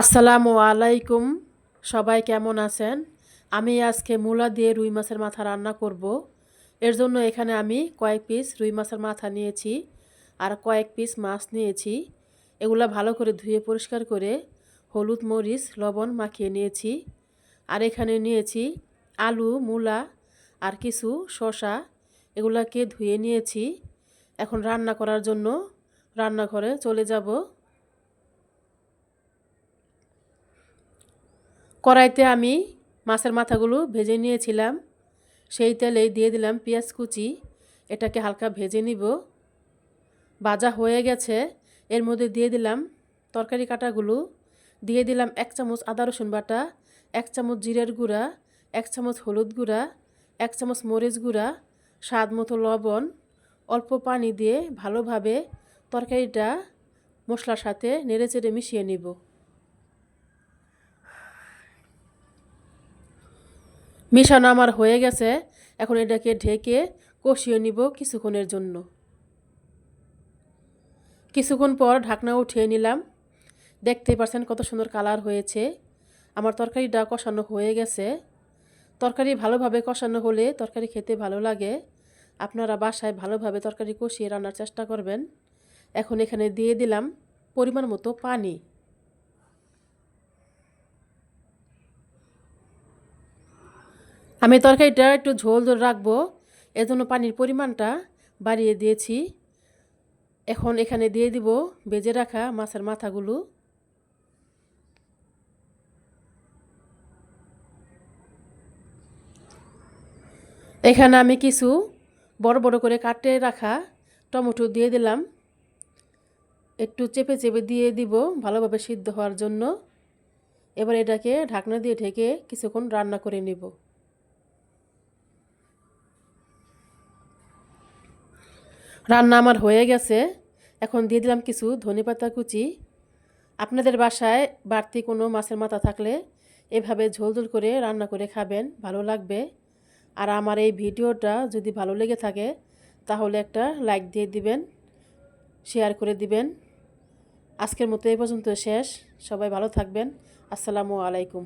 আসসালামু আলাইকুম। সবাই কেমন আছেন? আমি আজকে মূলা দিয়ে রুই মাছের মাথা রান্না করব। এর জন্য এখানে আমি কয়েক পিস রুই মাছের মাথা নিয়েছি আর কয়েক পিস মাছ নিয়েছি। এগুলা ভালো করে ধুয়ে পরিষ্কার করে হলুদ, মরিচ, লবণ মাখিয়ে নিয়েছি। আর এখানে নিয়েছি আলু, মূলা আর কিছু শসা। এগুলাকে ধুয়ে নিয়েছি। এখন রান্না করার জন্য রান্নাঘরে চলে যাব। কড়াইতে আমি মাছের মাথাগুলো ভেজে নিয়েছিলাম। সেই তেলেই দিয়ে দিলাম পেঁয়াজ কুচি। এটাকে হালকা ভেজে নিব। ভাজা হয়ে গেছে। এর মধ্যে দিয়ে দিলাম তরকারি কাটাগুলো। দিয়ে দিলাম এক চামচ আদা রসুন বাটা, এক চামচ জিরের গুঁড়া, এক চামচ হলুদ গুঁড়া, এক চামচ মরিচ গুঁড়া, স্বাদ মতো লবণ। অল্প পানি দিয়ে ভালোভাবে তরকারিটা মশলার সাথে নেড়ে চেড়ে মিশিয়ে নিব। মিশানো আমার হয়ে গেছে, এখন এটাকে ঢেকে কষিয়ে নিব কিছুক্ষণের জন্য। কিছুক্ষণ পর ঢাকনা উঠিয়ে নিলাম। দেখতে পাচ্ছেন কত সুন্দর কালার হয়েছে। আমার তরকারিটা কষানো হয়ে গেছে। তরকারি ভালোভাবে কষানো হলে তরকারি খেতে ভালো লাগে। আপনারা বাসায় ভালোভাবে তরকারি কষিয়ে রান্নার চেষ্টা করবেন। এখন এখানে দিয়ে দিলাম পরিমাণ মতো পানি। আমি তরকারিটা একটু ঝোল ঝোল রাখব। এজন্য পানির পরিমাণটা বাড়িয়ে দিয়েছি। এখন এখানে দিয়ে দিব বেজে রাখা মাছের মাথাগুলো। এখানে আমি কিছু বড় বড় করে কাটে রাখা টমেটো দিয়ে দিলাম। একটু চেপে চেপে দিয়ে দিব ভালোভাবে সিদ্ধ হওয়ার জন্য। এবার এটাকে ঢাকনা দিয়ে ঢেকে কিছুক্ষণ রান্না করে নেব। রান্না আমার হয়ে গেছে। এখন দিয়ে দিলাম কিছু ধনে পাতা কুচি। আপনাদের বাসায় বাড়তি কোনো মাছের মাথা থাকলে এভাবে ঝোল ঝোল করে রান্না করে খাবেন, ভালো লাগবে। আর আমার এই ভিডিওটা যদি ভালো লেগে থাকে, তাহলে একটা লাইক দিয়ে দিবেন, শেয়ার করে দিবেন। আজকের মতো এই পর্যন্ত শেষ। সবাই ভালো থাকবেন। আসসালামু আলাইকুম।